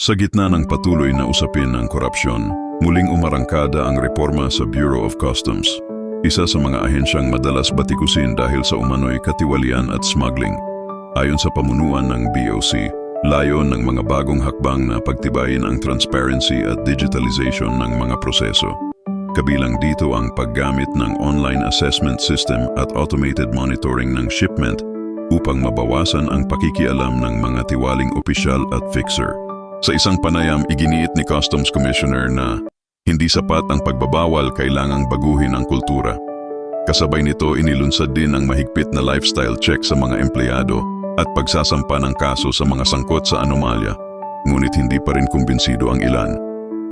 Sa gitna ng patuloy na usapin ng korupsyon, muling umarangkada ang reforma sa Bureau of Customs. Isa sa mga ahensyang madalas batikusin dahil sa umano'y katiwalian at smuggling. Ayon sa pamunuan ng BOC, layon ng mga bagong hakbang na pagtibayin ang transparency at digitalization ng mga proseso. Kabilang dito ang paggamit ng online assessment system at automated monitoring ng shipment upang mabawasan ang pakikialam ng mga tiwaling opisyal at fixer. Sa isang panayam, iginiit ni Customs Commissioner na hindi sapat ang pagbabawal kailangang baguhin ang kultura. Kasabay nito inilunsad din ang mahigpit na lifestyle check sa mga empleyado at pagsasampa ng kaso sa mga sangkot sa anomalya. Ngunit hindi pa rin kumbinsido ang ilan.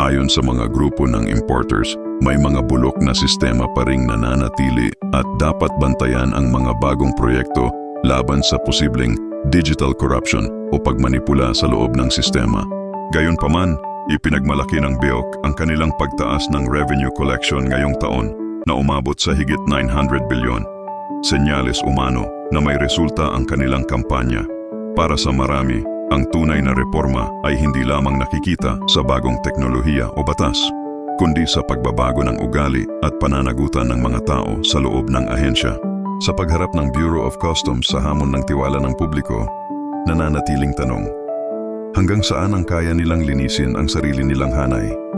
Ayon sa mga grupo ng importers, may mga bulok na sistema pa ring nananatili at dapat bantayan ang mga bagong proyekto laban sa posibleng digital corruption o pagmanipula sa loob ng sistema. Gayunpaman, ipinagmalaki ng BEOC ang kanilang pagtaas ng revenue collection ngayong taon na umabot sa higit 900 bilyon. Senyales umano na may resulta ang kanilang kampanya. Para sa marami, ang tunay na reforma ay hindi lamang nakikita sa bagong teknolohiya o batas, kundi sa pagbabago ng ugali at pananagutan ng mga tao sa loob ng ahensya. Sa pagharap ng Bureau of Customs sa hamon ng tiwala ng publiko, nananatiling tanong, hanggang saan ang kaya nilang linisin ang sarili nilang hanay?